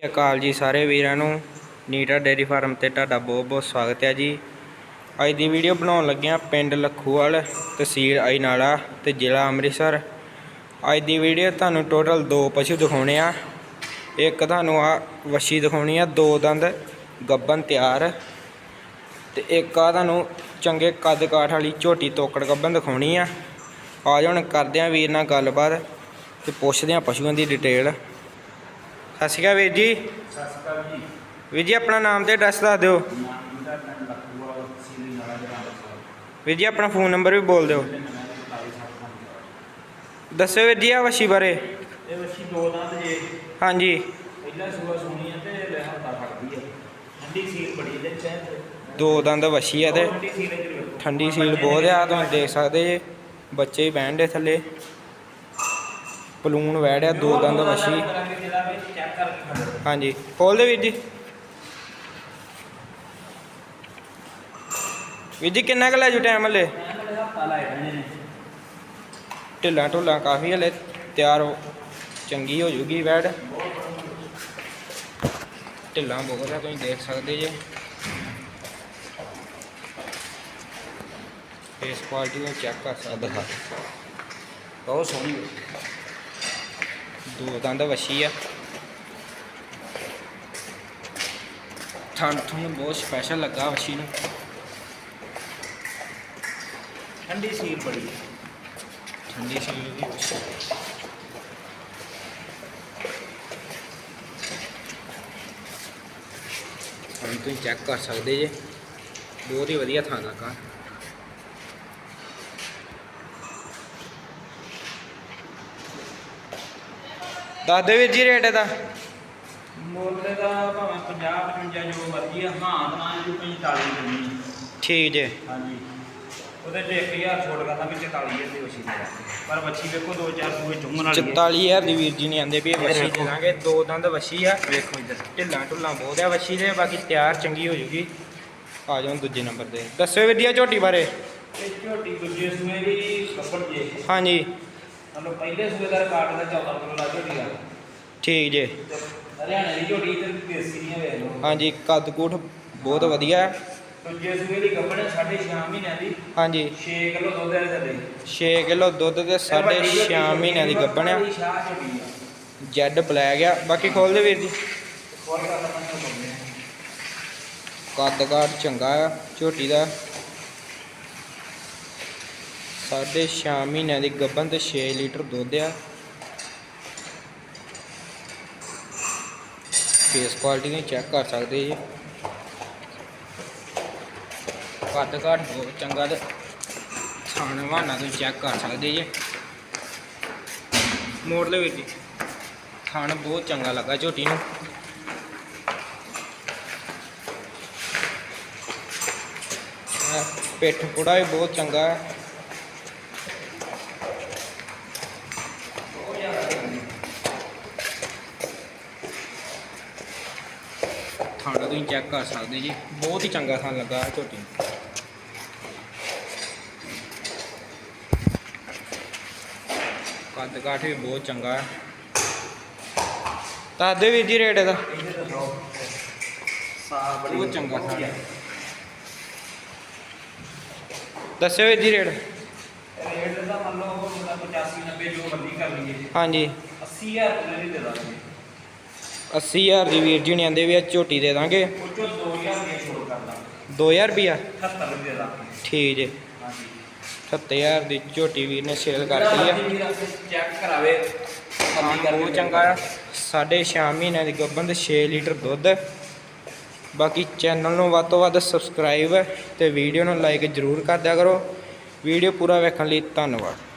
ਸਤਿ ਅਕਾਲ ਜੀ ਸਾਰੇ ਵੀਰਾਂ ਨੂੰ। ਨੀਟਾ ਡੇਅਰੀ ਫਾਰਮ ਤੇ ਤੁਹਾਡਾ ਬਹੁਤ ਬਹੁਤ ਸਵਾਗਤ ਹੈ ਜੀ। ਅੱਜ ਦੀ ਵੀਡੀਓ ਬਣਾਉਣ ਲੱਗਿਆ ਪਿੰਡ ਲਖੂਵਾਲ, ਤਹਿਸੀਲ ਆਈਨਾਲਾ ਤੇ ਜ਼ਿਲ੍ਹਾ ਅੰਮ੍ਰਿਤਸਰ। ਅੱਜ ਦੀ ਵੀਡੀਓ ਤੁਹਾਨੂੰ ਟੋਟਲ ਦੋ ਪਸ਼ੂ ਦਿਖਾਉਣੇ ਆ। ਇੱਕ ਤੁਹਾਨੂੰ ਆ ਵੱਛੀ ਦਿਖਾਉਣੀ ਆ, ਦੋ ਦੰਦ ਗੱਬਨ ਤਿਆਰ। ਤੇ ਇੱਕ ਆ ਤੁਹਾਨੂੰ ਚੰਗੇ ਕੱਦ ਕਾਠ ਵਾਲੀ ਝੋਟੀ ਤੋਕੜ ਗੱਬਨ ਦਿਖਾਉਣੀ ਆ। ਆ ਜਾਓ ਕਰਦੇ ਆ ਵੀਰ ਨਾਲ ਗੱਲਬਾਤ ਤੇ ਪੁੱਛਦੇ ਆ ਪਸ਼ੂਆਂ ਦੀ ਡਿਟੇਲ ਸਤਿ ਸ਼੍ਰੀ ਅਕਾਲ ਵੀਰ ਜੀ। ਸਤਿ ਸ਼੍ਰੀ ਅਕਾਲ ਜੀ। ਵੀਰ ਜੀ ਆਪਣਾ ਨਾਮ ਤੇ ਐਡਰੈਸ ਦੱਸ ਦਿਓ। ਦਾ ਵੀਰ ਜੀ ਆਪਣਾ ਫੋਨ ਨੰਬਰ ਵੀ ਬੋਲ ਦਿਓ। ਦੱਸੋ ਵੀਰ ਜੀ ਆ ਵਸ਼ੀ ਬਾਰੇ। ਇਹ ਵੱਛੀ ਦੋ ਦੰਦ ਜੇ। ਹਾਂਜੀ। ਪਹਿਲਾ ਸੂਆ ਸੁਣੀ ਤੇ ਲੈ ਹੱਤਾ ਫੜਦੀ ਹੈ ਠੰਡੀ ਸੀਲ ਬੜੀ ਇਹਦੇ ਚ ਹੈ ਦੋ ਦੰਦ ਵਸ਼ੀ ਆ ਤੇ ਠੰਡੀ ਸੀਲ ਬਹੁਤ ਆ ਤੁਸੀਂ ਦੇਖ ਸਕਦੇ ਜੇ। ਬੱਚੇ ਹੀ ਬਹਿਣ ਦੇ ਥੱਲੇ। ਪਲੂਣ ਵੈੜਿਆ ਦੋ ਦੰਦ ਵਸ਼ੀ ਹਾਂਜੀ ਖੋਲ ਦੇ ਵੀਰ ਜੀ। ਵੀਰ ਜੀ ਕਿੰਨਾ ਕੁ ਲੈ ਜੂ ਟਾਈਮ ਹਲੇ? ਢਿੱਲਾਂ ਢੁੱਲਾਂ ਕਾਫੀ ਹਲੇ ਤਿਆਰ ਹੋ ਚੰਗੀ ਹੋ ਜੂਗੀ ਵੈੜ। ਢਿੱਲਾਂ ਬਹੁਤ ਆ ਤੁਸੀਂ ਦੇਖ ਸਕਦੇ ਜੇ। ਫੇਸ ਕੁਆਲਿਟੀ ਨੂੰ ਚੈੱਕ ਕਰ ਸਕਦੇ ਬਹੁਤ ਸੋਹਣੀ ਦੋ ਦੰਦ ਵਸ਼ੀ ਆ। ਥਣ ਥਣ ਬਹੁਤ ਸਪੈਸ਼ਲ ਲੱਗਾ ਵਸ਼ੀ ਨੂੰ। ਠੰਡੀ ਸੀਲ ਬੜੀ। ਠੰਡੀ ਸੀ। ਦੀ ਹੁਣ ਤੁਸੀਂ ਚੈੱਕ ਕਰ ਸਕਦੇ ਜੇ। ਬਹੁਤ ਹੀ ਵਧੀਆ ਥਾਂ ਲੱਗਾ। ਦੱਸ ਦਿਓ ਵੀਰ ਜੀ ਰੇਟ ਇਹਦਾ। ਮੁੱਲ ਦਾ ਭਾਵੇਂ 50 55 ਜੋ ਮਰਜ਼ੀ ਆ ਹਾਂ ਤਾਂ ਜੋ 45 ਦੇਣੀ ਠੀਕ ਜੇ। ਹਾਂਜੀ। ਉਹਦੇ ਤੇ 1000 ਛੋੜ ਕਰਦਾ ਵੀ 44000 ਦੀ ਵਛੀ ਦੇ ਪਰ ਵੱਛੀ ਵੇਖੋ ਦੋ ਚਾਰ ਸੂਏ ਚੁੰਗਣ ਵਾਲੀ ਹੈ 44000 ਦੀ ਵੀਰ ਜੀ ਨਹੀਂ ਆਂਦੇ ਵੀ ਇਹ ਵਸ਼ੀ ਦੇਖੋ। ਦੇ ਦਾਂਗੇ ਦੋ ਦੰਦ ਵਸ਼ੀ ਆ। ਵੇਖੋ ਇੱਧਰ। ਢਿੱਲਾਂ ਢੁੱਲਾਂ ਬਹੁਤ ਆ ਵਸ਼ੀ ਦੇ ਬਾਕੀ ਤਿਆਰ ਚੰਗੀ ਹੋ ਜੂਗੀ। ਆ ਜਾਓ ਦੂਜੇ ਨੰਬਰ ਤੇ। ਦੱਸਿਓ ਵੀਰ ਝੋਟੀ ਬਾਰੇ। ਇਹ ਝੋਟੀ ਦੂਜੇ ਸੂਏ ਦੀ ਕੱਪੜ ਜੇ। ਹਾਂਜੀ। ਮਤਲਬ ਪਹਿਲੇ ਸੂਏ ਦਾ ਰਿਕਾਰਡ ਦਾ 14 ਕਿਲੋ ਲਾ ਝੋਟੀ ਦਾ ਠੀਕ ਜੇ। ਹਰਿਆਣਾ ਦੀ ਝੋਟੀ ਤੇ ਦੇਸੀ ਦੀਆਂ ਵੇਖ ਲਓ ਹਾਂਜੀ ਕੱਦ ਕੂਠ ਬਹੁਤ ਵਧੀਆ। ਹੈ। ਦੂਜੇ ਸੂਏ ਦੀ ਕੱਪੜ 6.5 ਮਹੀਨਿਆਂ ਦੀ। ਹਾਂਜੀ। 6 ਕਿਲੋ ਦੁੱਧ ਦੇ ਥੱਲੇ 6 ਕਿਲੋ ਦੁੱਧ ਤੇ 6.5 ਮਹੀਨਿਆਂ ਦੀ ਗੱਭਣ ਆ। ਜੈਡ ਬਲੈਕ ਆ। ਬਾਕੀ ਖੋਲ ਦੇ ਵੀਰ ਜੀ। ਕੱਦ ਕਾਠ ਚੰਗਾ ਆ ਝੋਟੀ ਦਾ। ਸਾਡੇ ਛੇ ਮਹੀਨਿਆਂ ਦੀ ਗੱਭਣ ਤੇ 6 ਲੀਟਰ ਦੁੱਧ ਆ। ਫੇਸ ਕੁਆਲਿਟੀ ਨੂੰ ਚੈੱਕ ਕਰ ਸਕਦੇ ਜੀ। ਘੱਟ ਘੱਟ ਬਹੁਤ ਚੰਗਾ ਤੇ ਥਾਣ ਵਾਨਾ ਤੁਸੀਂ ਚੈੱਕ ਕਰ ਸਕਦੇ ਜੀ। ਮੋੜ ਲਓ ਵੀਰ ਜੀ। ਥਾਣ ਬਹੁਤ ਚੰਗਾ ਲੱਗਾ ਝੋਟੀ ਨੂੰ। ਪਿੱਠ ਪੂੜਾ ਵੀ ਬਹੁਤ ਚੰਗਾ। ਹੈ ਥਾਣਾ ਤੁਸੀਂ ਚੈੱਕ ਕਰ ਸਕਦੇ ਜੀ। ਬਹੁਤ ਹੀ ਚੰਗਾ ਥਾਂ ਲੱਗਾ ਹੈ ਝੋਟੀ ਕੱਦ ਕਾਠ ਵੀ ਬਹੁਤ ਚੰਗਾ। ਹੈ ਦੱਸ ਦਿਓ ਵੀਰ ਜੀ ਰੇਟ ਇਹਦਾ। ਸਾਹ ਬੜੀ ਬਹੁਤ ਚੰਗਾ ਥਾਂ ਹੈ ਦੱਸਿਓ ਵੀਰ ਜੀ ਰੇਟ। ਰੇਟ ਦਾ ਮੰਨ ਲਓ ਉਹ ਮੁੰਡਾ 85 90 ਜੋ ਮਰਜ਼ੀ ਕਰ ਲਈਏ ਹਾਂਜੀ। 80000 ਰੁਪਏ ਦੀ ਦੇ ਦਾਂਗੇ। 80000 ਦੀ ਵੀਰ ਜੀ ਨੇ ਆਂਦੇ ਵੀ ਆ, ਝੋਟੀ ਦੇ ਦਾਂਗੇ। ਉਹ ਚੋਂ 2000 ਦੀ ਛੋੜ ਕਰ ਦਾਂਗੇ 2000 ਰੁਪਿਆ 78 ਦੇ ਦਾਂਗੇ ਠੀਕ ਜੀ। ਹਾਂਜੀ 70000 ਦੀ ਝੋਟੀ ਵੀਰ ਨੇ ਸੇਲ ਕਰਤੀ ਆ। ਚੈੱਕ ਕਰਾਵੇ ਖਾਣ ਬਹੁਤ ਚੰਗਾ ਆ। ਸਾਡੇ ਛੇ ਮਹੀਨਿਆਂ ਦੀ ਗੱਭਣ ਤੇ 6 ਲੀਟਰ ਦੁੱਧ। ਬਾਕੀ ਚੈਨਲ ਨੂੰ ਵੱਧ ਤੋਂ ਵੱਧ ਸਬਸਕ੍ਰਾਈਬ ਤੇ ਵੀਡੀਓ ਨੂੰ ਲਾਈਕ ਜ਼ਰੂਰ ਕਰ ਦਿਆ ਕਰੋ। ਵੀਡੀਓ ਪੂਰਾ ਵੇਖਣ ਲਈ ਧੰਨਵਾਦ।